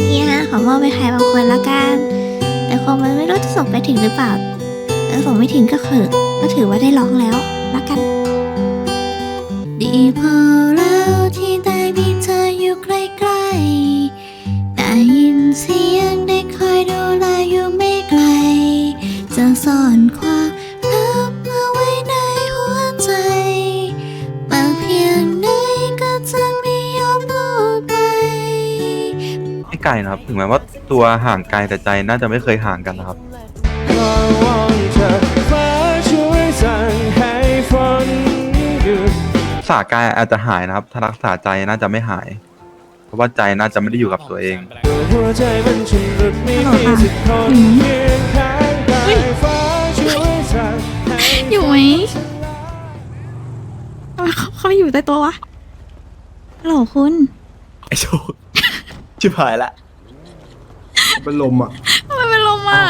เฮียขอมอบไปใครบางคนละกัน แต่คงมันไม่รู้จะส่งไปถึงหรือเปล่าถ้าส่งไม่ถึงก็คือก็ถือว่าได้ร้องแล้วละกัน ดีพอแล้วที่ได้มีเธออยู่ใกล้ๆได้ยินเสียงได้คอยดูแลอยู่ไม่ไกล จะซ่อนความ ไม่ไกลนะครับ ถึงแม้ว่าตัวห่างไกลแต่ใจน่าจะไม่เคยห่างกันนะครับขอวอนเธอฟ้าช่วยสั่งให้ฝนหยุดรักษากายอาจจะหายนะครับ ถ้ารักษาใจน่าจะไม่หาย เพราะว่าใจน่าจะไม่ได้อยู่กับตัวเองหัวใจมันชำรุดไม่มีสักคนเคียงข้างกายฟ้าช่วยสั่งให้อยู่ไหมทำไมเขาเขาอยู่ใต้ตัววะฮัลโหลคุณ ไอโชค ชิบหายละเป็นลมอะ ทำไมเป็นลมอะ